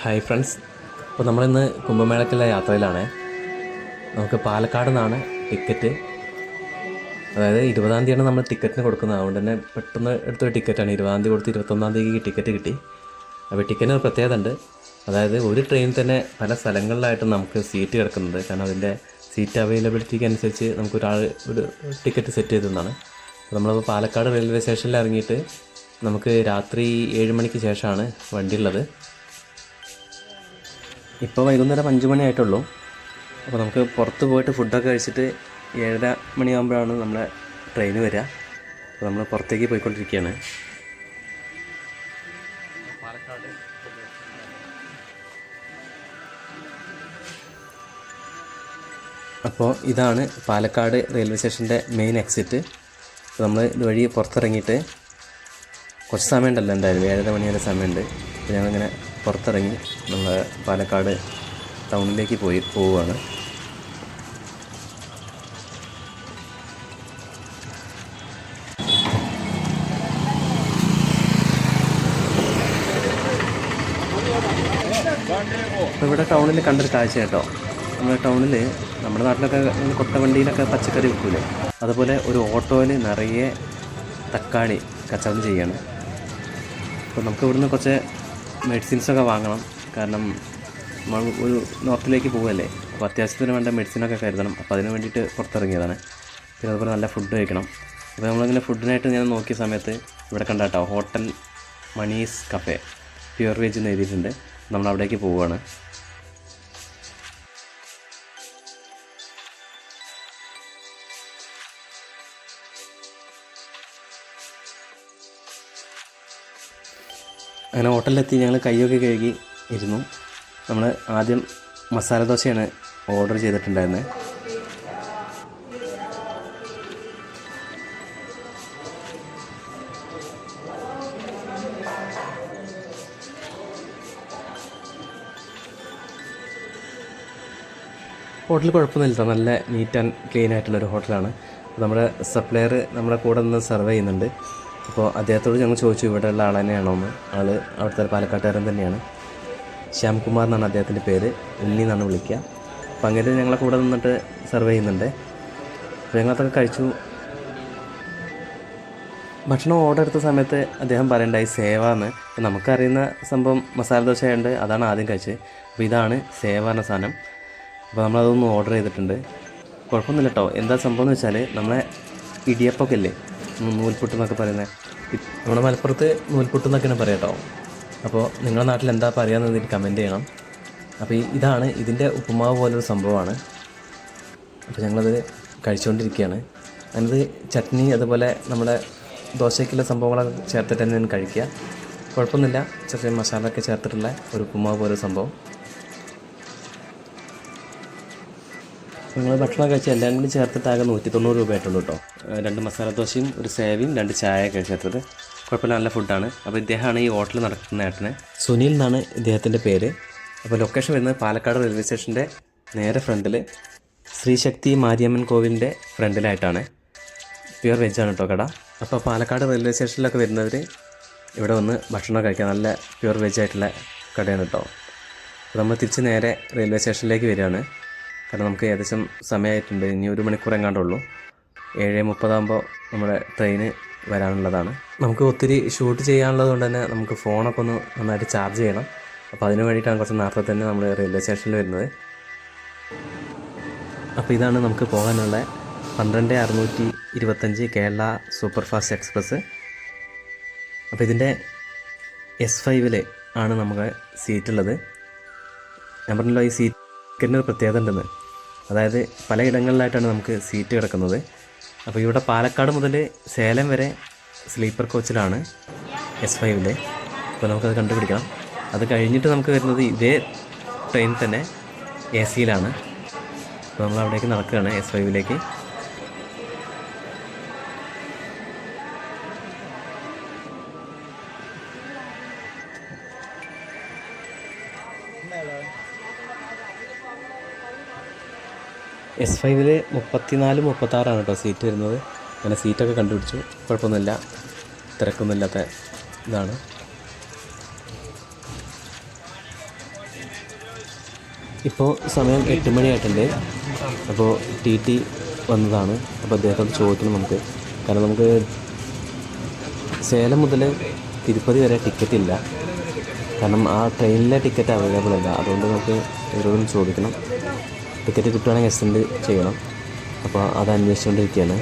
Hi friends. അപ്പോൾ നമ്മളിന്ന് കുംഭമേളയ്ക്കുള്ള യാത്രയിലാണ്. നമുക്ക് പാലക്കാട് നിന്നാണ് ടിക്കറ്റ്. അതായത് ഇരുപതാം തീയതിയാണ് നമ്മൾ ടിക്കറ്റിന് കൊടുക്കുന്നത്. അതുകൊണ്ട് തന്നെ പെട്ടെന്ന് എടുത്തൊരു ടിക്കറ്റാണ്. ഇരുപതാം തീയതി കൊടുത്ത് ഇരുപത്തൊന്നാം തീയതിക്ക് ടിക്കറ്റ് കിട്ടി. അപ്പോൾ ടിക്കറ്റിന് പ്രത്യേകത ഉണ്ട്. അതായത് ഒരു ട്രെയിനിൽ തന്നെ പല സ്ഥലങ്ങളിലായിട്ട് നമുക്ക് സീറ്റ് കിടക്കുന്നുണ്ട് കാരണം അതിന്റെ സീറ്റ് അവൈലബിലിറ്റിക്ക് അനുസരിച്ച് നമുക്ക് ഒരാൾ ഒരു ടിക്കറ്റ് സെറ്റ് ചെയ്തതാണ് നമ്മളിപ്പോൾ പാലക്കാട് റെയിൽവേ സ്റ്റേഷനിൽ ഇറങ്ങിയിട്ട് നമുക്ക് രാത്രി ഏഴ് മണിക്ക് ശേഷമാണ് വണ്ടി ഉള്ളത് ഇപ്പോൾ വൈകുന്നേരം അഞ്ച് മണി ആയിട്ടുള്ളൂ അപ്പോൾ നമുക്ക് പുറത്ത് പോയിട്ട് ഫുഡൊക്കെ കഴിച്ചിട്ട് ഏഴര മണിയാകുമ്പോഴാണ് നമ്മളെ ട്രെയിൻ വരിക. അപ്പോൾ നമ്മൾ പുറത്തേക്ക് പോയിക്കൊണ്ടിരിക്കുകയാണ്. അപ്പോൾ ഇതാണ് പാലക്കാട് റെയിൽവേ സ്റ്റേഷന്റെ മെയിൻ എക്സിറ്റ് അപ്പോൾ നമ്മൾ ഇതുവഴി പുറത്തിറങ്ങിയിട്ട് കുറച്ച് സമയമുണ്ടല്ലോ എന്തായാലും. ഏഴര മണി വരെ സമയമുണ്ട്. അപ്പോൾ ഞങ്ങളിങ്ങനെ പുറത്തിറങ്ങി നമ്മൾ പാലക്കാട് ടൗണിലേക്ക് പോയി പോവുകയാണ്. ഇവിടെ ടൗണിൽ കണ്ടൊരു കാഴ്ച കേട്ടോ. നമ്മുടെ ടൗണിൽ നമ്മുടെ നാട്ടിലൊക്കെ കൊട്ടവണ്ടിയിലൊക്കെ പച്ചക്കറി വിൽക്കൂലേ? അതുപോലെ ഒരു ഓട്ടോയിൽ നിറയെ തക്കാളി കച്ചവടം ചെയ്യാണ്. അപ്പോൾ നമുക്ക് ഇവിടുന്ന് കുറച്ച് മെഡിസിൻസൊക്കെ വാങ്ങണം. കാരണം നമ്മൾ ഒരു നോർത്തിലേക്ക് പോകല്ലേ അപ്പോൾ അത്യാവശ്യത്തിന് വേണ്ട മെഡിസിനൊക്കെ കരുതണം. അപ്പോൾ അതിന് വേണ്ടിയിട്ട് പുറത്തിറങ്ങിയതാണ്. പിന്നെ അതുപോലെ നല്ല ഫുഡ് കഴിക്കണം. അപ്പോൾ നമ്മളിങ്ങനെ ഫുഡിനായിട്ട് ഞാൻ നോക്കിയ സമയത്ത് ഇവിടെ കണ്ടാട്ടോ hotel Mani's cafe pure veg എന്ന് എഴുതിയിട്ടുണ്ട്. നമ്മൾ അവിടേക്ക് പോവുകയാണ്. അങ്ങനെ ഹോട്ടലിലെത്തി ഞങ്ങൾ കൈയൊക്കെ കഴുകി ഇരുന്നു. നമ്മൾ ആദ്യം മസാല ദോശയാണ് ഓർഡർ ചെയ്തിട്ടുണ്ടായിരുന്നത് ഹോട്ടൽ കുഴപ്പമൊന്നുമില്ല. നല്ല നീറ്റ് ആൻഡ് ക്ലീൻ ആയിട്ടുള്ളൊരു ഹോട്ടലാണ്. നമ്മുടെ സപ്ലയർ നമ്മുടെ കൂടെ നിന്ന് സർവ് ചെയ്യുന്നുണ്ട്. അപ്പോൾ അദ്ദേഹത്തോട് ഞങ്ങൾ ചോദിച്ചു ഇവിടെയുള്ള ആൾ തന്നെയാണോ? എന്ന്. ആൾ അവിടുത്തെ പാലക്കാട്ടുകാരൻ തന്നെയാണ്. ശ്യാംകുമാർ എന്നാണ് അദ്ദേഹത്തിന്റെ പേര്. ഉണ്ണി എന്നാണ് വിളിക്കുക. അപ്പോൾ അങ്ങനെ ഞങ്ങളെ കൂടെ നിന്നിട്ട് സർവ് ചെയ്യുന്നുണ്ട്. അപ്പോൾ ഞങ്ങളതൊക്കെ കഴിച്ചു. ഭക്ഷണം ഓർഡർ എടുത്ത സമയത്ത് അദ്ദേഹം പറയണ്ടായി സേവ എന്ന്. നമുക്കറിയുന്ന സംഭവം മസാല ദോശ ഉണ്ട് അതാണ് ആദ്യം കഴിച്ചത്. അപ്പോൾ ഇതാണ് സേവ എന്ന സാധനം. അപ്പോൾ നമ്മളതൊന്ന് ഓർഡർ ചെയ്തിട്ടുണ്ട്. കുഴപ്പമൊന്നുമില്ല കേട്ടോ. എന്താ സംഭവം എന്ന് വെച്ചാൽ നമ്മളെ ഇടിയപ്പമൊക്കെ ഇല്ലേ? നൂൽപുട്ട് എന്നൊക്കെ പറയുന്നത് നമ്മുടെ മലപ്പുറത്ത് നൂൽപുട്ട് എന്നൊക്കെയാണ് പറയാം കേട്ടോ അപ്പോൾ നിങ്ങളുടെ നാട്ടിൽ എന്താ പറയുകയെന്ന് എനിക്ക് കമന്റ് ചെയ്യണം. അപ്പോൾ ഇതാണ് ഇതിന്റെ ഉപ്പുമാവ് പോലൊരു സംഭവമാണ്. അപ്പോൾ ഞങ്ങളത് കഴിച്ചുകൊണ്ടിരിക്കുകയാണ് അതിനത് ചട്നി അതുപോലെ നമ്മുടെ ദോശയ്ക്കുള്ള സംഭവങ്ങളൊക്കെ ചേർത്തിട്ട് തന്നെയാണ് കഴിക്കുക. കുഴപ്പമൊന്നുമില്ല. ചെറിയ മസാല ഒക്കെ ചേർത്തിട്ടുള്ള ഒരു ഉപ്പുമാവ് പോലെ സംഭവം. നിങ്ങൾ ഭക്ഷണം കഴിച്ച എല്ലാം കൂടി ചേർത്തിട്ട് ആകെ നൂറ്റി തൊണ്ണൂറ് രൂപ ആയിട്ടുള്ളൂ കേട്ടോ രണ്ട് മസാല ദോശയും ഒരു സേവയും രണ്ട് ചായയൊക്കെ ചേർത്തത്. കുഴപ്പമില്ല നല്ല ഫുഡാണ് അപ്പോൾ ഇദ്ദേഹമാണ് ഈ ഹോട്ടൽ നടത്തുന്ന ഏട്ടന്. സുനിൽ എന്നാണ് ഇദ്ദേഹത്തിന്റെ പേര്. അപ്പോൾ ലൊക്കേഷൻ വരുന്നത് പാലക്കാട് റെയിൽവേ സ്റ്റേഷന്റെ നേരെ ഫ്രണ്ടിൽ ശ്രീശക്തി മാരിയമ്മൻ കോവിലിന്റെ ഫ്രണ്ടിലായിട്ടാണ് പ്യുവർ വെജാണ് കേട്ടോ കട. അപ്പോൾ പാലക്കാട് റെയിൽവേ സ്റ്റേഷനിലൊക്കെ വരുന്നവർ ഇവിടെ വന്ന് ഭക്ഷണം കഴിക്കാൻ നല്ല പ്യുവർ വെജ് ആയിട്ടുള്ള കടയാണ് കേട്ടോ അപ്പോൾ നമ്മൾ തിരിച്ച് നേരെ റെയിൽവേ സ്റ്റേഷനിലേക്ക് വരികയാണ്. കാരണം നമുക്ക് ഏകദേശം സമയമായിട്ടുണ്ട്. ഇനി ഒരു മണിക്കൂർ എങ്ങാണ്ടുള്ളൂ ഏഴ് മുപ്പതാകുമ്പോൾ നമ്മുടെ ട്രെയിന് വരാനുള്ളതാണ്. നമുക്ക് ഒത്തിരി ഷൂട്ട് ചെയ്യാനുള്ളത് കൊണ്ട് തന്നെ നമുക്ക് ഫോണൊക്കെ ഒന്ന് നന്നായിട്ട് ചാർജ് ചെയ്യണം. അപ്പോൾ അതിന് വേണ്ടിയിട്ടാണ് കുറച്ച് നേരത്തെ തന്നെ നമ്മൾ റെയിൽവേ സ്റ്റേഷനിൽ വരുന്നത്. അപ്പോൾ ഇതാണ് നമുക്ക് പോകാനുള്ള പന്ത്രണ്ട് അറുന്നൂറ്റി ഇരുപത്തഞ്ച് കേരള സൂപ്പർഫാസ്റ്റ് എക്സ്പ്രസ് അപ്പോൾ ഇതിന്റെ എസ് ഫൈവിൽ ആണ് നമുക്ക് സീറ്റുള്ളത് ഞാൻ പറഞ്ഞല്ലോ ഈ സീറ്റിന്റെ ഒരു പ്രത്യേകത ഉണ്ടെന്ന്. അതായത് പലയിടങ്ങളിലായിട്ടാണ് നമുക്ക് സീറ്റ് കിടക്കുന്നത്. അപ്പോൾ ഇവിടെ പാലക്കാട് മുതൽ സേലം വരെ സ്ലീപ്പർ കോച്ചിലാണ് എസ് ഫൈവിൽ അപ്പോൾ നമുക്കത് കണ്ടുപിടിക്കണം. അത് കഴിഞ്ഞിട്ട് നമുക്ക് വരുന്നത് ഇതേ ട്രെയിൻ തന്നെ എ സിയിലാണ് അപ്പോൾ നമ്മൾ അവിടേക്ക് നടക്കുകയാണ് എസ് ഫൈവിലേക്ക് എസ് ഫൈവിൽ മുപ്പത്തിനാല് മുപ്പത്താറാണ് കേട്ടോ സീറ്റ് വരുന്നത്. അങ്ങനെ സീറ്റൊക്കെ കണ്ടുപിടിച്ചു. കുഴപ്പമൊന്നുമില്ല. തിരക്കൊന്നുമില്ലാത്ത ഇതാണ്. ഇപ്പോൾ സമയം എട്ട് മണിയായിട്ടുണ്ട് അപ്പോൾ ടി ടി വന്നതാണ്. അപ്പോൾ അദ്ദേഹത്തോട് ചോദിക്കണം നമുക്ക്. കാരണം നമുക്ക് സേലം മുതൽ തിരുപ്പതി വരെ ടിക്കറ്റ് ഇല്ല. കാരണം ആ ട്രെയിനിലെ ടിക്കറ്റ് അവൈലബിൾ അല്ല. അതുകൊണ്ട് നമുക്ക് ഇവരോടും ചോദിക്കണം. ടിക്കറ്റ് കിട്ടുവാണെങ്കിൽ എക്സ്റ്റെൻഡ് ചെയ്യണം. അപ്പോൾ അത് അന്വേഷിച്ചുകൊണ്ടിരിക്കുകയാണ്.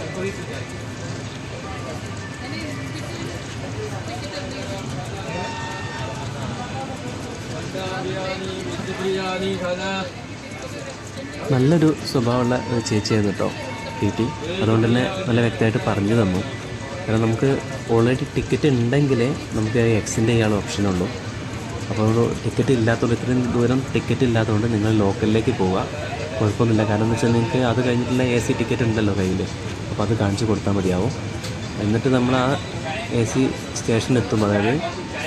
നല്ലൊരു സ്വഭാവമുള്ള ഒരു ചേച്ചിയായിരുന്നു കേട്ടോ ടി ടി. അതുകൊണ്ട് തന്നെ നല്ല വ്യക്തമായിട്ട് പറഞ്ഞു തന്നു. കാരണം നമുക്ക് ഓൾറെഡി ടിക്കറ്റ് ഉണ്ടെങ്കിലേ നമുക്ക് എക്സ്റ്റെൻഡ് ചെയ്യാനുള്ള ഓപ്ഷനുള്ളൂ അപ്പോൾ ടിക്കറ്റ് ഇല്ലാത്തതുകൊണ്ട് ഇത്രയും ദൂരം ടിക്കറ്റ് ഇല്ലാത്തതുകൊണ്ട് നിങ്ങൾ ലോക്കലിലേക്ക് പോവുക. കുഴപ്പമൊന്നുമില്ല. കാരണം എന്ന് വെച്ചാൽ നിങ്ങൾക്ക് അത് കഴിഞ്ഞിട്ടുള്ള എ സി ടിക്കറ്റ് ഉണ്ടല്ലോ കയ്യിൽ അപ്പോൾ അത് കാണിച്ച് കൊടുത്താൽ മതിയാവും. എന്നിട്ട് നമ്മൾ ആ എ സി സ്റ്റേഷനിൽ എത്തുമ്പോൾ അതായത്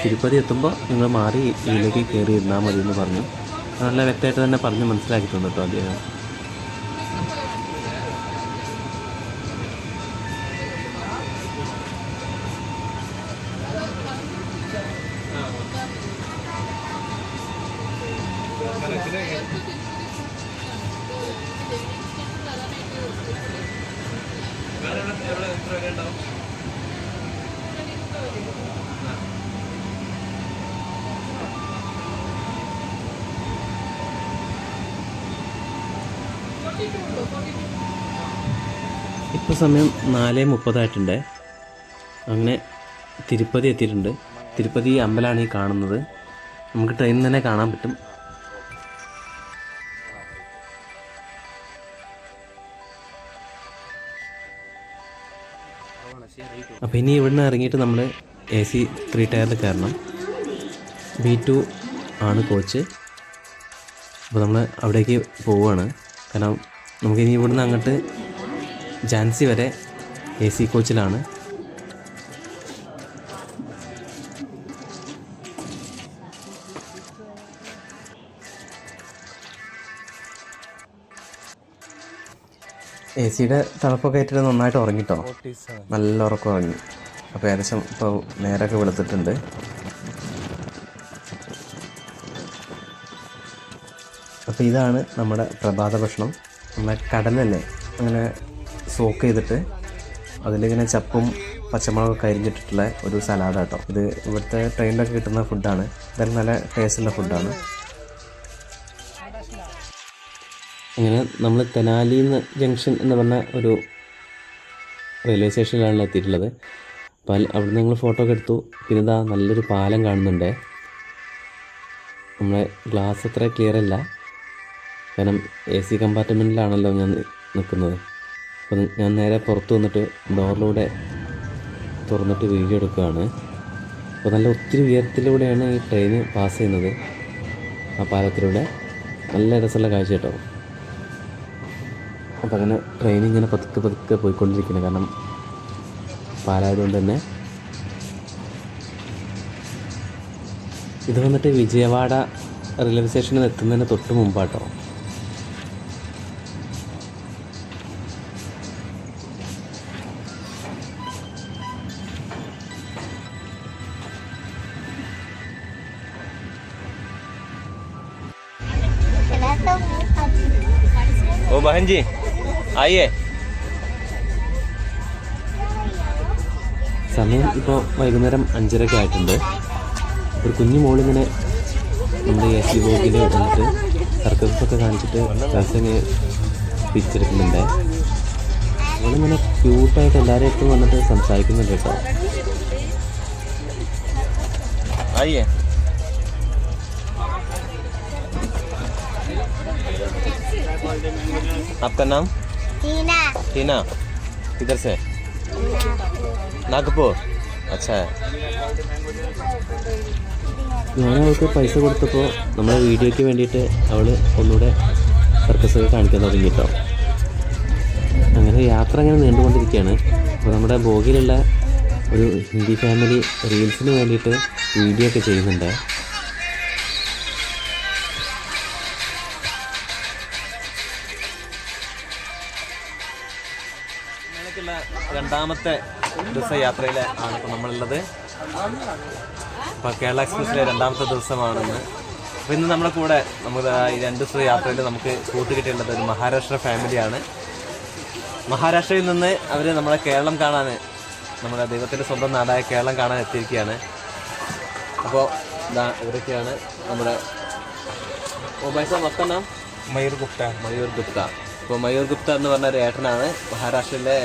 തിരുപ്പതി എത്തുമ്പോൾ നിങ്ങൾ മാറി ഇതിലേക്ക് കയറി ഇരുന്നാൽ മതി എന്ന് പറഞ്ഞു. നല്ല വ്യക്തമായിട്ട് തന്നെ പറഞ്ഞ് മനസ്സിലാക്കിയിട്ടുണ്ട് കേട്ടോ അദ്ദേഹം. ഇപ്പോൾ സമയം നാല് മുപ്പതായിട്ടുണ്ട്. അങ്ങനെ തിരുപ്പതി എത്തിയിട്ടുണ്ട്. തിരുപ്പതി അമ്പലമാണ് ഈ കാണുന്നത്. നമുക്ക് ട്രെയിനിൽ തന്നെ കാണാൻ പറ്റും. അപ്പോൾ ഇനി ഇവിടുന്ന് ഇറങ്ങിയിട്ട് നമ്മൾ എ സി ത്രീ ടയറിൽ കയറണം ബി ടു ആണ് കോച്ച് അപ്പോൾ നമ്മൾ അവിടേക്ക് പോവുകയാണ് കാരണം നമുക്കിനി ഇവിടുന്ന് അങ്ങോട്ട് ജാൻസി വരെ എ സി കോച്ചിലാണ് എ സിയുടെ തണുപ്പൊക്കെ ആയിട്ട് നന്നായിട്ട് ഉറങ്ങിട്ടോ? നല്ല ഉറക്കം ഉറങ്ങി. അപ്പോൾ ഏകദേശം ഇപ്പോൾ നേരമൊക്കെ വെളുത്തിട്ടുണ്ട്. അപ്പോൾ ഇതാണ് നമ്മുടെ പ്രഭാത ഭക്ഷണം. നമ്മുടെ കടലല്ലേ? അങ്ങനെ സോക്ക് ചെയ്തിട്ട് അതിലിങ്ങനെ ചപ്പും പച്ചമുളകൊക്കെ അരിഞ്ഞിട്ടിട്ടുള്ള ഒരു സലാഡ് കേട്ടോ ഇത് ഇവിടുത്തെ ട്രെയിനിലൊക്കെ കിട്ടുന്ന ഫുഡാണ് ഇതെല്ലാം നല്ല ടേസ്റ്റുള്ള ഫുഡാണ് അങ്ങനെ നമ്മൾ തെനാലിന്ന് ജംഗ്ഷൻ എന്ന് പറഞ്ഞ ഒരു റെയിൽവേ സ്റ്റേഷനിലാണ് എത്തിയിട്ടുള്ളത്. അപ്പോൾ അവിടെ ഞങ്ങൾ ഫോട്ടോ ഒക്കെ എടുത്തു. പിന്നെ ഇതാ നല്ലൊരു പാലം കാണുന്നുണ്ട്. നമ്മളെ ഗ്ലാസ് അത്ര ക്ലിയർ അല്ല. കാരണം എ സി കമ്പാർട്ട്മെന്റിലാണല്ലോ ഞാൻ നിൽക്കുന്നത് അപ്പം ഞാൻ നേരെ പുറത്ത് വന്നിട്ട് ഡോറിലൂടെ തുറന്നിട്ട് വീഡിയോ എടുക്കുകയാണ്. അപ്പോൾ നല്ല ഒത്തിരി ഉയരത്തിലൂടെയാണ് ഈ ട്രെയിൻ പാസ് ചെയ്യുന്നത്. ആ പാലത്തിലൂടെ. നല്ല രസമുള്ള കാഴ്ച കേട്ടോ. അപ്പോൾ അങ്ങനെ ട്രെയിൻ ഇങ്ങനെ പതുക്കെ പതുക്കെ പോയിക്കൊണ്ടിരിക്കുന്നത് കാരണം പാലായതുകൊണ്ട് തന്നെ ഇത് വന്നിട്ട് വിജയവാഡ റെയിൽവേ സ്റ്റേഷനിൽ എത്തുന്നതിന് തൊട്ട് മുമ്പാട്ടോ ओ बहन जी आइए സമയം ഇപ്പോൾ വൈകുന്നേരം അഞ്ചരയ്ക്ക് ആയിട്ടുണ്ട് ഒരു കുഞ്ഞു മോളിങ്ങനെ നമ്മുടെ എ സി ബോഗിൽ വന്നിട്ട് സർക്കസൊക്കെ കാണിച്ചിട്ട് രസം പിടിച്ചെടുക്കുന്നുണ്ട് അവളിങ്ങനെ ക്യൂട്ടായിട്ട് എല്ലാവരും അടുത്തും വന്നിട്ട് സംസാരിക്കുന്നുണ്ട് കേട്ടോ आइए आपका नाम टीना टीना किधर से नागपुर अच्छा है ഞാൻ അവൾക്ക് പൈസ കൊടുത്തപ്പോൾ നമ്മുടെ വീഡിയോയ്ക്ക് വേണ്ടിയിട്ട് അവൾ ഒന്നുകൂടെ സർക്കസൊക്കെ കാണിക്കാൻ തുടങ്ങി കേട്ടോ അങ്ങനെ യാത്ര അങ്ങനെ നീണ്ടുകൊണ്ടിരിക്കുകയാണ് അപ്പോൾ നമ്മുടെ ബോഗിലുള്ള ഒരു ഹിന്ദി ഫാമിലി റീൽസിന് വേണ്ടിയിട്ട് വീഡിയോ ഒക്കെ ചെയ്യുന്നുണ്ട് ഇടുക്കിയിലേക്കുള്ള രണ്ടാമത്തെ ദിവസ യാത്രയിലെ ആണ് ഇപ്പോൾ നമ്മളുള്ളത്. ഇപ്പോൾ കേരള എക്സ്പ്രസിലെ രണ്ടാമത്തെ ദിവസമാണെന്ന്. അപ്പോൾ ഇന്ന് നമ്മുടെ കൂടെ നമുക്ക് ഈ രണ്ട് ദിവസത്തെ യാത്രയിൽ നമുക്ക് കൂട്ടുകിട്ടിയുള്ളത് ഒരു മഹാരാഷ്ട്ര ഫാമിലിയാണ്. മഹാരാഷ്ട്രയിൽ നിന്ന് അവർ നമ്മുടെ കേരളം കാണാൻ നമ്മുടെ ദൈവത്തിന്റെ സ്വന്തം നാടായ കേരളം കാണാൻ എത്തിയിരിക്കുകയാണ്. അപ്പോൾ ഇവരൊക്കെയാണ് നമ്മുടെ മൊബൈൽ മൊത്തം നാം മയൂർ ഗുപ്ത. മയൂർ ഗുപ്ത. ഇപ്പോൾ മയൂർ ഗുപ്ത എന്ന് പറഞ്ഞ ഒരു ഏട്ടനാണ് മഹാരാഷ്ട്രയിലെ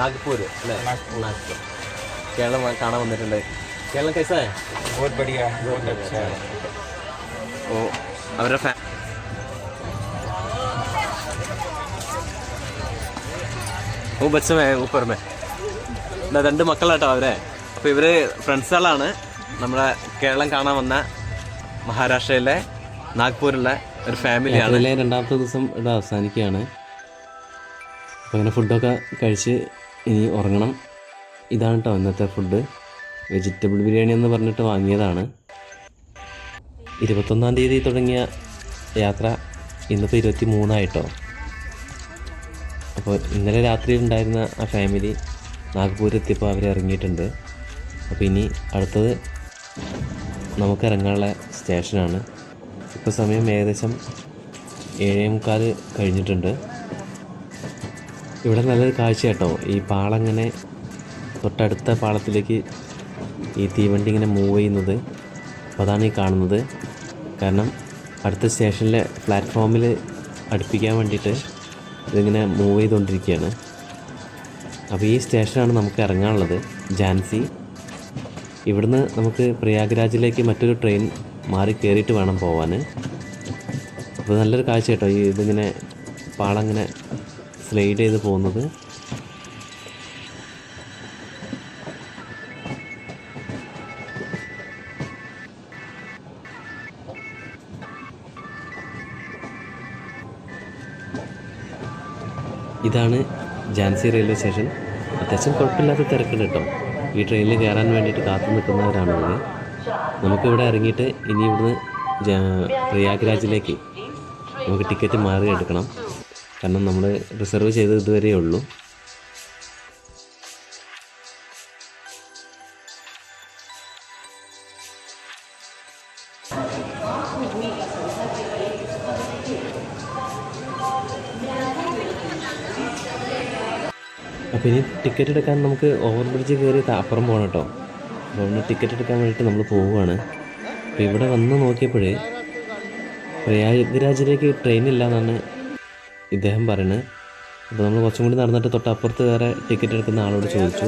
നാഗ്പൂർ അല്ലേ? നാഗ്പൂർ. കേരളം കാണാൻ വന്നിട്ടുണ്ട്. കേരളം കൈസേ ഓ അവരുടെ ഫാ ഓ ബച്ചമേ ഊപ്പറമേ രണ്ട് മക്കളാട്ടോ അവരെ. അപ്പോൾ ഇവർ ഫ്രണ്ട്സുകളാണ് നമ്മുടെ കേരളം കാണാൻ വന്ന മഹാരാഷ്ട്രയിലെ നാഗ്പൂരിലെ ഒരു ഫാമിലിയാണ് യാത്രയിലെ രണ്ടാമത്തെ ദിവസം ഇവിടെ അവസാനിക്കുകയാണ്. അപ്പോൾ അങ്ങനെ ഫുഡൊക്കെ കഴിച്ച് ഇനി ഉറങ്ങണം. ഇതാണ് കേട്ടോ ഇന്നത്തെ ഫുഡ്. വെജിറ്റബിൾ ബിരിയാണി എന്ന് പറഞ്ഞിട്ട് വാങ്ങിയതാണ്. ഇരുപത്തൊന്നാം തീയതി തുടങ്ങിയ യാത്ര ഇന്നിപ്പോൾ ഇരുപത്തി മൂന്നായിട്ടോ അപ്പോൾ ഇന്നലെ രാത്രി ഉണ്ടായിരുന്ന ആ ഫാമിലി നാഗ്പൂർ എത്തിയപ്പോൾ അവർ ഇറങ്ങിയിട്ടുണ്ട്. അപ്പോൾ ഇനി അടുത്തത് നമുക്ക് ഇറങ്ങാനുള്ള സ്റ്റേഷനാണ് ഇപ്പോൾ സമയം ഏകദേശം ഏഴേ മുക്കാൽ കഴിഞ്ഞിട്ടുണ്ട്. ഇവിടെ നല്ലൊരു കാഴ്ച കേട്ടോ. ഈ പാളങ്ങനെ തൊട്ടടുത്ത പാളത്തിലേക്ക് ഈ തീവണ്ടി ഇങ്ങനെ മൂവ് ചെയ്യുന്നത്. അപ്പോൾ അതാണ് ഈ കാണുന്നത്. കാരണം അടുത്ത സ്റ്റേഷനിലെ പ്ലാറ്റ്ഫോമിൽ അടുപ്പിക്കാൻ വേണ്ടിയിട്ട് ഇതിങ്ങനെ മൂവ് ചെയ്തുകൊണ്ടിരിക്കുകയാണ് അപ്പോൾ ഈ സ്റ്റേഷനാണ് നമുക്ക് ഇറങ്ങാനുള്ളത്. ജാൻസി. ഇവിടുന്ന് നമുക്ക് പ്രയാഗ്രാജിലേക്ക് മറ്റൊരു ട്രെയിൻ മാറി കയറിയിട്ട് വേണം പോവാൻ അപ്പോൾ നല്ലൊരു കാഴ്ച കേട്ടോ ഈ ഇതിങ്ങനെ പാളങ്ങനെ സ്ലൈഡ് ചെയ്ത് പോകുന്നത്. ഇതാണ് ജാൻസി റെയിൽവേ സ്റ്റേഷൻ. അത്യാവശ്യം കുഴപ്പമില്ലാത്ത തിരക്കുണ്ട് കേട്ടോ. ഈ ട്രെയിനിൽ കയറാൻ വേണ്ടിയിട്ട് കാത്തു നിൽക്കുന്നവരാണ് ഇവർ നമുക്കിവിടെ ഇറങ്ങിയിട്ട് ഇനി ഇവിടുന്ന് പ്രയാഗ്രാജിലേക്ക് നമുക്ക് ടിക്കറ്റ് മാറി എടുക്കണം കാരണം നമ്മൾ റിസർവ് ചെയ്ത് ഇതുവരെയേ ഉള്ളൂ. അപ്പോൾ ഇനി ടിക്കറ്റ് എടുക്കാൻ നമുക്ക് ഓവർ ബ്രിഡ്ജ് കയറി അപ്പുറം പോകണം കേട്ടോ. അപ്പോൾ അവിടെ ടിക്കറ്റ് എടുക്കാൻ വേണ്ടിയിട്ട് നമ്മൾ പോവുകയാണ് അപ്പോൾ ഇവിടെ വന്ന് നോക്കിയപ്പോഴേ പ്രയാഗ്രാജിലേക്ക് ട്രെയിൻ ഇല്ല എന്നാണ് ഇദ്ദേഹം പറയുന്നത് അപ്പോൾ നമ്മൾ കുറച്ചും കൂടി നടന്നിട്ട് തൊട്ടപ്പുറത്ത് വേറെ ടിക്കറ്റ് എടുക്കുന്ന ആളോട് ചോദിച്ചു.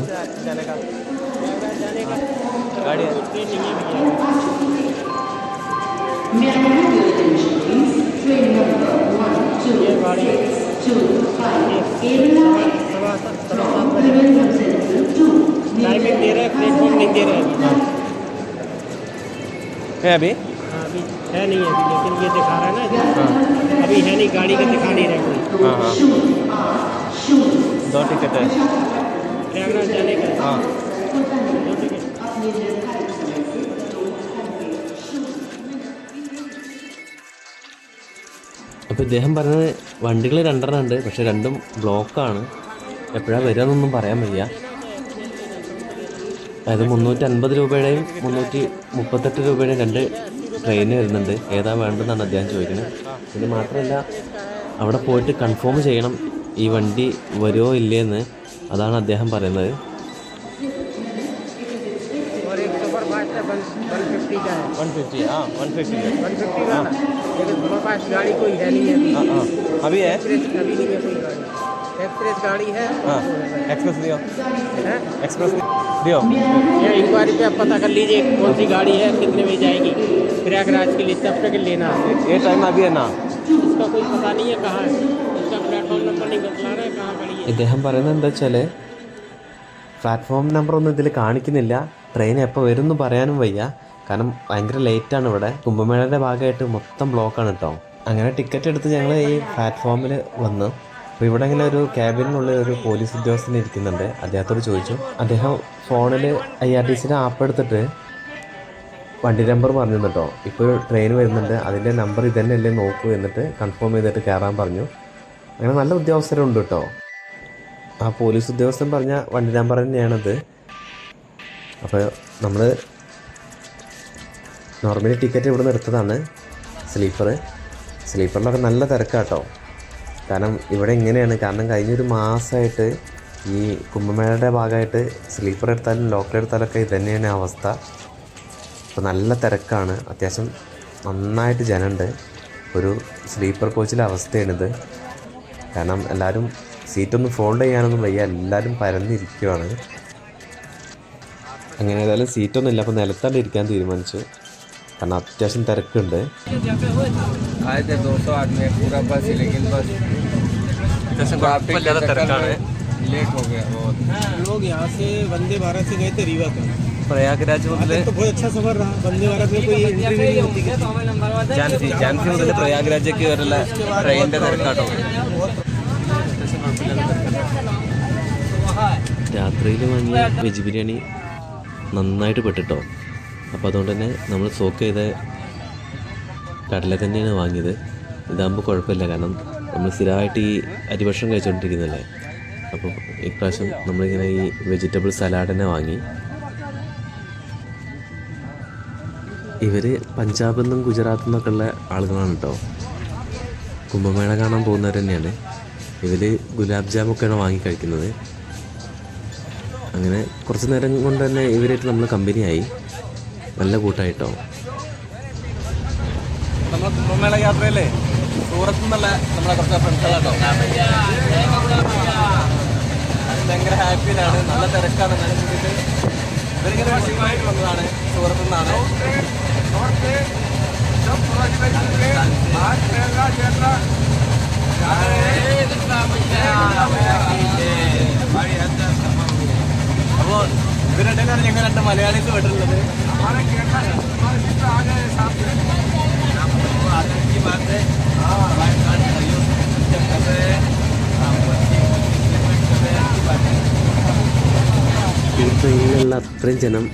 टाइमिंग दे रहा है प्लेटफॉर्म नहीं दे रहा है अभी। है अभी हाँ, अभी है नहीं अभी लेकिन ये दिखा रहा है ना अभी है नहीं गाड़ी का दिखा नहीं रहा कोई हाँ हाँ दो टिकट है प्रयागराज जाने का हाँ दो टिकट അപ്പോൾ ഇദ്ദേഹം പറഞ്ഞത് വണ്ടികൾ രണ്ടെണ്ണം ഉണ്ട് പക്ഷെ രണ്ടും ബ്ലോക്കാണ് എപ്പോഴാണ് വരിക എന്നൊന്നും പറയാൻ വയ്യ അതായത് മുന്നൂറ്റി അൻപത് രൂപയുടെയും മുന്നൂറ്റി മുപ്പത്തെട്ട് രൂപയുടെയും രണ്ട് ട്രെയിൻ വരുന്നുണ്ട് ഏതാ വേണ്ടതെന്നാണ് അദ്ദേഹം ചോദിക്കുന്നത് പിന്നെ മാത്രമല്ല അവിടെ പോയിട്ട് കൺഫേം ചെയ്യണം ഈ വണ്ടി വരുമോ ഇല്ലയെന്ന് അതാണ് അദ്ദേഹം പറയുന്നത് और एक सुपर फास्ट है वन वन फिफ्टी का है वन फिफ्टी हाँ वन फिफ्टी है वन फिफ्टी का ना लेकिन सुपर फास्ट गाड़ी कोई है नहीं अभी हाँ हाँ अभी है एक्सप्रेस अभी नहीं है कोई गाड़ी एक्सप्रेस गाड़ी है हाँ एक्सप्रेस दियो है एक्सप्रेस दियो ये इंक्वायरी पे आप पता कर लीजिए कौन सी गाड़ी है कितने में जाएगी प्रयागराज के लिए तब तक लेना है ये टाइम अभी है ना इसका कोई पता नहीं है कहाँ है इसका प्लेटफॉर्म नंबर नहीं बतला रहा है कहाँ खड़ी है ഇദ്ദേഹം പറയുന്നത് എന്താ വെച്ചാൽ പ്ലാറ്റ്ഫോം നമ്പർ ഒന്നും ഇതിൽ കാണിക്കുന്നില്ല ട്രെയിൻ എപ്പോൾ വരും എന്ന് പറയാനും വയ്യ കാരണം ഭയങ്കര ലേറ്റാണ് ഇവിടെ കുംഭമേളയുടെ ഭാഗമായിട്ട് മൊത്തം ബ്ലോക്കാണ് കേട്ടോ അങ്ങനെ ടിക്കറ്റ് എടുത്ത് ഞങ്ങൾ ഈ പ്ലാറ്റ്ഫോമിൽ വന്നു അപ്പോൾ ഇവിടെ ഇങ്ങനെ ഒരു ക്യാബിനുള്ളിൽ ഒരു പോലീസ് ഉദ്യോഗസ്ഥൻ ഇരിക്കുന്നുണ്ട്. അദ്ദേഹത്തോട് ചോദിച്ചു അദ്ദേഹം ഫോണിൽ ഐ ആർ ടി സിയുടെ ആപ്പ് എടുത്തിട്ട് വണ്ടി നമ്പർ പറഞ്ഞു കേട്ടോ ഇപ്പോൾ ട്രെയിൻ വരുന്നുണ്ട്. അതിന്റെ നമ്പർ ഇതന്നെയല്ലേ നോക്കൂ എന്നിട്ട് കൺഫേം ചെയ്തിട്ട് കയറാൻ പറഞ്ഞു. അങ്ങനെ നല്ല ഉദ്യോഗസ്ഥരുണ്ട് കേട്ടോ. ആ പോലീസ് ഉദ്യോഗസ്ഥൻ പറഞ്ഞ വണ്ടി നമ്പർ തന്നെയാണത്. അപ്പോൾ നമ്മൾ നോർമലി ടിക്കറ്റ് ഇവിടെ നിന്ന് എടുത്തതാണ്. സ്ലീപ്പർ സ്ലീപ്പറിലൊക്കെ നല്ല തിരക്കാട്ടോ. കാരണം ഇവിടെ ഇങ്ങനെയാണ്. കാരണം കഴിഞ്ഞൊരു മാസമായിട്ട് ഈ കുംഭമേളയുടെ ഭാഗമായിട്ട് സ്ലീപ്പർ എടുത്താലും ലോക്കൽ എടുത്താലൊക്കെ ഇത് തന്നെയാണ് അവസ്ഥ. അപ്പോൾ നല്ല തിരക്കാണ്. അത്യാവശ്യം നന്നായിട്ട് ജനമുണ്ട് ഒരു സ്ലീപ്പർ കോച്ചിലെ അവസ്ഥയാണിത്. കാരണം എല്ലാവരും സീറ്റൊന്നും ഫോൾഡ് ചെയ്യാനൊന്നും വയ്യ. എല്ലാവരും പരന്നിരിക്കുവാണ്. അങ്ങനെ ഏതായാലും സീറ്റൊന്നും ഇല്ല അപ്പോൾ നിലത്താണ്ട് ഇരിക്കാൻ തീരുമാനിച്ചു. കാരണം അത്യാവശ്യം തിരക്കുണ്ട്. ആയ ദോ സौ आदमी पूरा बस लेकिन बस കുഴപ്പമില്ലാത്ത തിരക്കാണ് लेट हो गया बहुत लोग यहाँ से वंदे भारत से गए थे रीवा तक പ്രയാഗ്രാജ് മുതൽ तो बहुत अच्छा सफर रहा वंदे भारत में कोई एंट्री नहीं होती किसी ജാൻസി ജാൻസി മുതൽ പ്രയാഗ്രാജേക്ക് വരെയുള്ള ട്രെയിനിൻ്റെ തിരക്കാട്ടോ രാത്രിയിൽ വാങ്ങിയ വെജ് ബിരിയാണി നന്നായിട്ട് പെട്ടിട്ടോ അപ്പോൾ അതുകൊണ്ട് തന്നെ നമ്മൾ സോക്ക് ചെയ്ത കടല തന്നെയാണ് വാങ്ങിയത്. ഇതാകുമ്പോൾ കുഴപ്പമില്ല. കാരണം നമ്മൾ സ്ഥിരമായിട്ട് ഈ അരിഭക്ഷണം കഴിച്ചുകൊണ്ടിരിക്കുന്നതല്ലേ? അപ്പോൾ ഇപ്രാവശ്യം നമ്മളിങ്ങനെ ഈ വെജിറ്റബിൾ സലാഡ് തന്നെ വാങ്ങി. ഇവർ പഞ്ചാബിൽ നിന്നും ഗുജറാത്തിൽ നിന്നൊക്കെ ഉള്ള ആളുകളാണ് കേട്ടോ. കുംഭമേള കാണാൻ പോകുന്നവർ തന്നെയാണ്. ഇവർ ഗുലാബ് ജാമൊക്കെയാണ് വാങ്ങി കഴിക്കുന്നത്. അങ്ങനെ കുറച്ച് നേരം കൊണ്ട് തന്നെ ഇവരായിട്ട് നമ്മൾ കമ്പനിയായി നല്ല കൂട്ടായിട്ടോ കുംഭമേള യാത്രയിലെ സൂറത്ത് നിന്നുള്ള നമ്മളെ കുറച്ച് ഫ്രണ്ട്സുകളാട്ടോ ഭയങ്കര ഹാപ്പിയിലാണ് നല്ല തിരക്കാണ്. എന്നാലും കൂടിയിട്ട് ഇവരിങ്ങനെ വിഷയമായിട്ട് വന്നതാണ്. സൂറത്ത് നിന്നാണ്. അപ്പോൾ ഇവരുടെയാണ് ഞങ്ങൾ രണ്ട് മലയാളീസ് ട്രെയിനിലുള്ള അത്രയും ജനം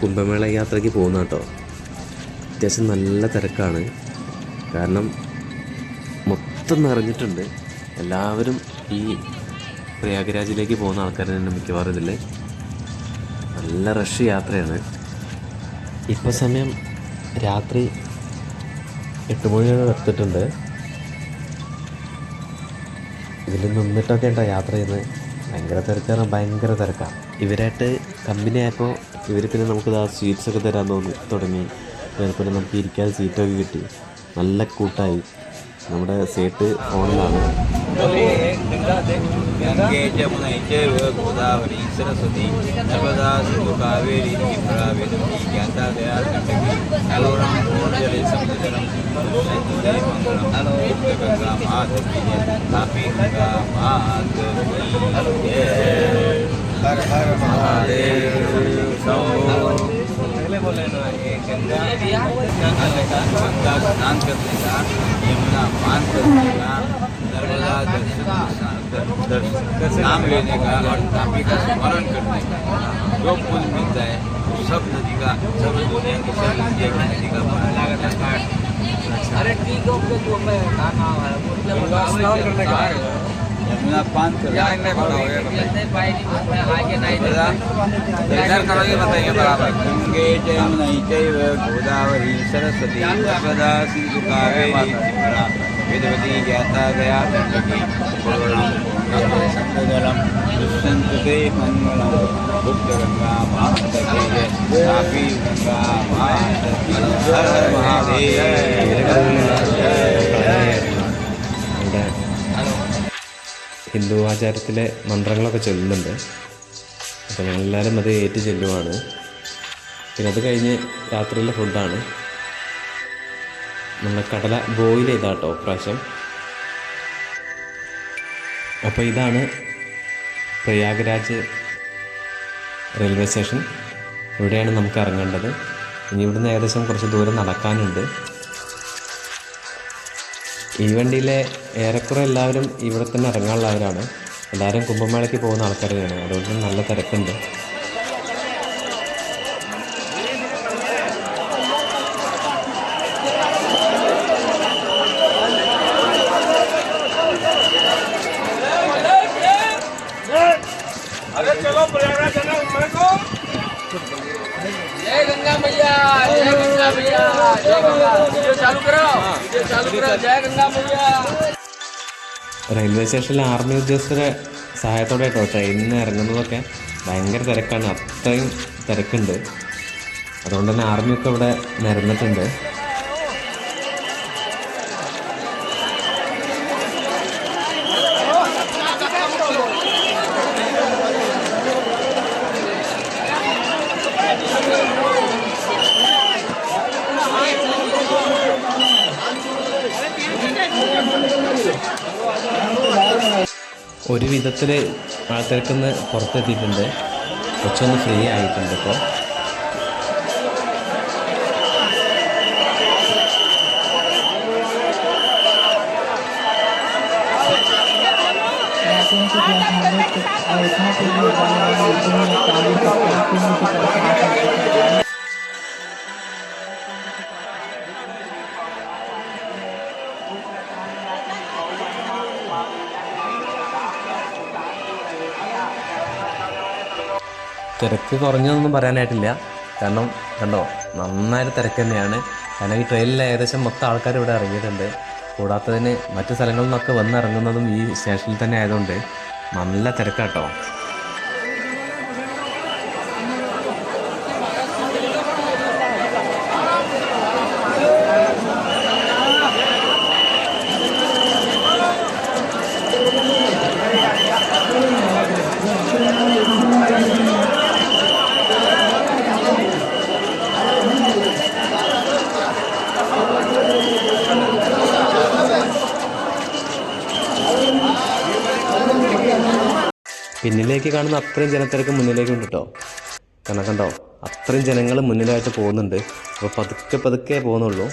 കുംഭമേള യാത്രയ്ക്ക് പോകുന്ന കേട്ടോ. അത്യാവശ്യം നല്ല തിരക്കാണ്. കാരണം മൊത്തം നിറഞ്ഞിട്ടുണ്ട്. എല്ലാവരും ഈ പ്രയാഗരാജിലേക്ക് പോകുന്ന ആൾക്കാർ തന്നെ മിക്കവാറും ഇതിൽ നല്ല റഷ് യാത്രയാണ്. ഇപ്പോൾ സമയം രാത്രി എട്ട് മണിയാണ് എടുത്തിട്ടുണ്ട് ഇതിൽ നിന്നിട്ടൊക്കെ ഉണ്ടോ യാത്ര ചെയ്യുന്നത്. ഭയങ്കര തിരക്കാണ് ഭയങ്കര തിരക്കാണ് ഇവരായിട്ട് കമ്പനി ആയപ്പോൾ ഇവർ പിന്നെ നമുക്ക് ആ സ്വീറ്റ്സ് ഒക്കെ തരാൻ തോന്നി തുടങ്ങി. അതുപോലെ നമുക്ക് ഇരിക്കാൻ സീറ്റൊക്കെ കിട്ടി. നല്ല കൂട്ടായി. നമ്മുടെ സേട്ട് ഫോണിലാണ്. ഹര ഹര മഹാദേവ गंगा गंगा स्नान यमुना पान नर्मदा दर्शन नाम लेने का और तापी का स्मरण करने का जो पुण्य मिलता है वो सब नदी का सब दुनिया की सब नदी का अरे ठीक है ओके तो मैं है। स्नान करने का यमुना पान करने इधर करो ये बताइए। बराबर। गंगे जमुना चैव गोदावरी सरस्वती नर्मदा सिंधु कावेरी वेदवती जाता गया संगजलम दुष्यंत ते मंगलम गुप्त गंगा माता की जय। गंगा माता हर हर महादेव। ഹിന്ദു ആചാരത്തിലെ മന്ത്രങ്ങളൊക്കെ ചൊല്ലുന്നുണ്ട്. അപ്പോൾ ഞങ്ങളെല്ലാവരും അത് ഏറ്റു ചെല്ലുവാണ്. പിന്നെ അത് കഴിഞ്ഞ് രാത്രിയിലെ ഫുഡാണ്. നമ്മൾ കടല ബോയിൽ ചെയ്താട്ടോ പ്രാവശ്യം അപ്പോൾ ഇതാണ് പ്രയാഗ്രാജ് റെയിൽവേ സ്റ്റേഷൻ. ഇവിടെയാണ് നമുക്ക് ഇറങ്ങേണ്ടത്. ഇനി ഇവിടുന്ന് ഏകദേശം കുറച്ച് ദൂരം നടക്കാനുണ്ട്. ഈ വണ്ടിയിലെ ഏറെക്കുറെ എല്ലാവരും ഇവിടെ തന്നെ ഇറങ്ങാനുള്ളവരാണ്. എല്ലാവരും കുംഭമേളയ്ക്ക് പോകുന്ന ആൾക്കാർ തന്നെയാണ്. അതുകൊണ്ട് നല്ല തിരക്കുണ്ട്. റെയിൽവേ സ്റ്റേഷനിലെ ആർമി ഉദ്യോഗസ്ഥരെ സഹായത്തോടെ കേട്ടോ ട്രെയിനിൽ ഇറങ്ങുന്നതൊക്കെ ഭയങ്കര തിരക്കാണ്. അത്രയും തിരക്കുണ്ട്. അതുകൊണ്ട് തന്നെ ആർമിയൊക്കെ ഇവിടെ നിരന്നിട്ടുണ്ട്. വിധത്തിൽ ആൾക്കാർക്കൊന്ന് പുറത്തെത്തിയിട്ടുണ്ട്. കുറച്ചൊന്ന് ഫ്രീ ആയിട്ടുണ്ട് ഇപ്പോൾ തിരക്ക് കുറഞ്ഞതൊന്നും പറയാനായിട്ടില്ല. കാരണം കണ്ടോ നന്നായിട്ട് തിരക്ക് തന്നെയാണ്. കാരണം ഈ ട്രെയിനിൽ ഏകദേശം മൊത്തം ആൾക്കാർ ഇവിടെ ഇറങ്ങിയിട്ടുണ്ട്. കൂടാത്തതിന് മറ്റു സ്ഥലങ്ങളിൽ നിന്നൊക്കെ വന്നിറങ്ങുന്നതും ഈ സ്റ്റേഷനിൽ തന്നെ ആയതുകൊണ്ട് നല്ല തിരക്കാട്ടോ. കാണുന്ന അത്രയും ജനത്തിരക്ക് മുന്നിലേക്ക് ഉണ്ട് കേട്ടോ കാരണം കണ്ടോ? അത്രയും ജനങ്ങൾ മുന്നിലായിട്ട് പോകുന്നുണ്ട്. അപ്പോൾ പതുക്കെ പതുക്കെ പോകുന്നുള്ളൂ.